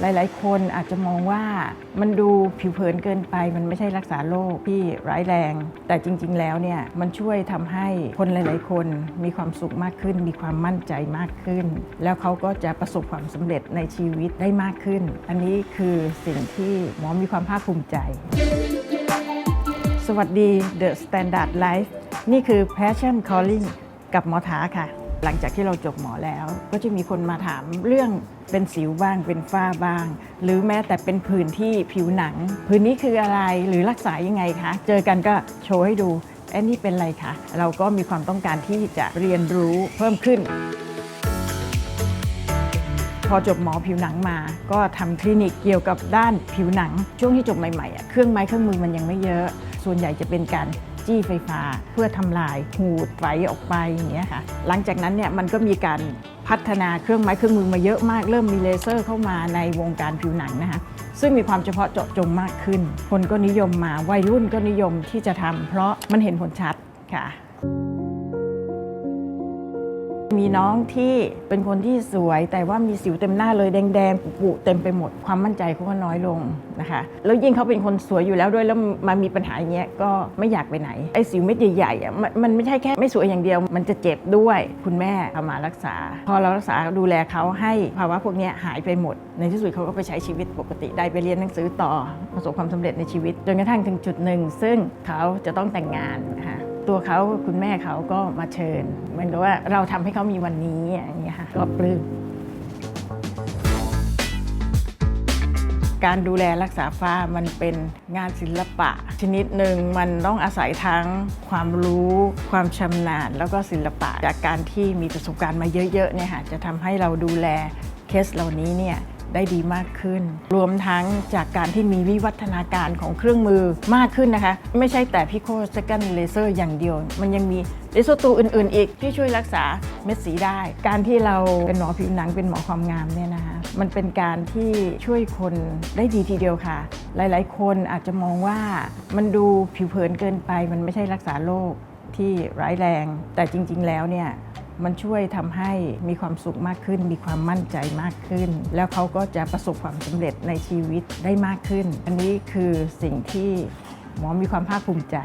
หลาย ๆ คนอาจจะมองว่ามันดูผิวเผินเกินไป มันไม่ใช่รักษาโรคที่ร้ายแรง แต่จริง ๆ แล้วเนี่ยมันช่วยทำให้คนหลาย ๆ คนมีความสุขมากขึ้น มีความมั่นใจมากขึ้น แล้วเขาก็จะประสบความสำเร็จในชีวิตได้มากขึ้น อันนี้คือสิ่งที่หมอมีความภาคภูมิใจ สวัสดี The Standard Life นี่คือ Passion Calling กับหมอถาค่ะ หลังจากที่เราจบหมอแล้ว ก็จะมีคนมาถามเรื่องเป็นสิวบ้างเป็นฝ้าบ้าง หรือแม้แต่เป็นผื่นที่ผิวหนังผื่นนี้คืออะไรหรือรักษายังไงคะ เจอกันก็โชว์ให้ดูไอ้นี่เป็นอะไรคะ เราก็มีความต้องการที่จะเรียนรู้เพิ่มขึ้น พอจบหมอผิวหนังมา ก็ทำคลินิกเกี่ยวกับด้านผิวหนัง ช่วงที่จบใหม่ๆ เครื่องไม้เครื่องมือมันยังไม่เยอะ ส่วนใหญ่จะเป็นการ จี้ไฟฟ้า เพื่อทำลายหูดไฟออกไปอย่างเงี้ยค่ะหลังจากนั้นเนี่ยมันก็มีการพัฒนาเครื่องไม้เครื่องมือมาเยอะมาก เริ่มมีเลเซอร์เข้ามาในวงการผิวหนังนะคะซึ่งมีความเฉพาะเจาะจงมากขึ้น คนก็นิยมมาวัยรุ่นก็นิยมที่จะทำเพราะมันเห็นผลชัดค่ะ มีน้องที่เป็นคนที่สวย แต่ว่ามีสิวเต็มหน้าเลยแดงๆปุๆเต็มไปหมดความมั่นใจเขาก็น้อยลงนะคะแล้วยิ่งเขาเป็นคนสวยอยู่แล้วด้วยแล้วมามีปัญหาอย่างเงี้ยก็ไม่อยากไปไหนไอ้สิวเม็ดใหญ่ๆอะมันมันไม่ใช่แค่ไม่สวยอย่างเดียว มันจะเจ็บด้วยคุณแม่เอามารักษา พอเรารักษาดูแลเขาให้ภาวะพวกเนี้ยหายไปหมด ในที่สุดเขาก็ไปใช้ชีวิตปกติได้ไปเรียนหนังสือต่อประสบความสำเร็จในชีวิตจนกระทั่งถึงจุดหนึ่ง ซึ่งเขาจะต้องแต่งงานนะคะ ตัวเขาคุณแม่เขาก็มาเชิญเหมือนกับว่าเราทำให้เขามีวันนี้อย่างเงี้ยค่ะก็ปลื้มการดูแลรักษาฝ้ามันเป็นงานศิลปะ ชนิดหนึ่งมันต้องอาศัยทั้งความรู้ ความชำนาญแล้วก็ศิลปะ จากการที่มีประสบการณ์มาเยอะๆเนี่ยค่ะจะทำให้เราดูแลเคสเหล่านี้เนี่ย ได้ดีมากขึ้น รวมทั้งจากการที่มีวิวัฒนาการของเครื่องมือมากขึ้นนะคะ ไม่ใช่แต่พิโคสกันเลเซอร์อย่างเดียว มันยังมีเลเซอร์ตัวอื่น ๆ อีกที่ช่วยรักษาเม็ดสีได้ การที่เราเป็นหมอผิวหนังเป็นหมอความงามเนี่ยนะคะมันเป็นการที่ช่วยคนได้ดีทีเดียวค่ะ หลาย ๆ คนอาจจะมองว่ามันดูผิวเผินเกินไป มันไม่ใช่รักษาโรคที่ร้ายแรง แต่จริง ๆ แล้วเนี่ย มันช่วยทำให้มีความสุขมากขึ้น มีความมั่นใจมากขึ้น แล้วเขาก็จะประสบความสำเร็จในชีวิตได้มากขึ้น อันนี้คือสิ่งที่หมอมีความภาคภูมิใจ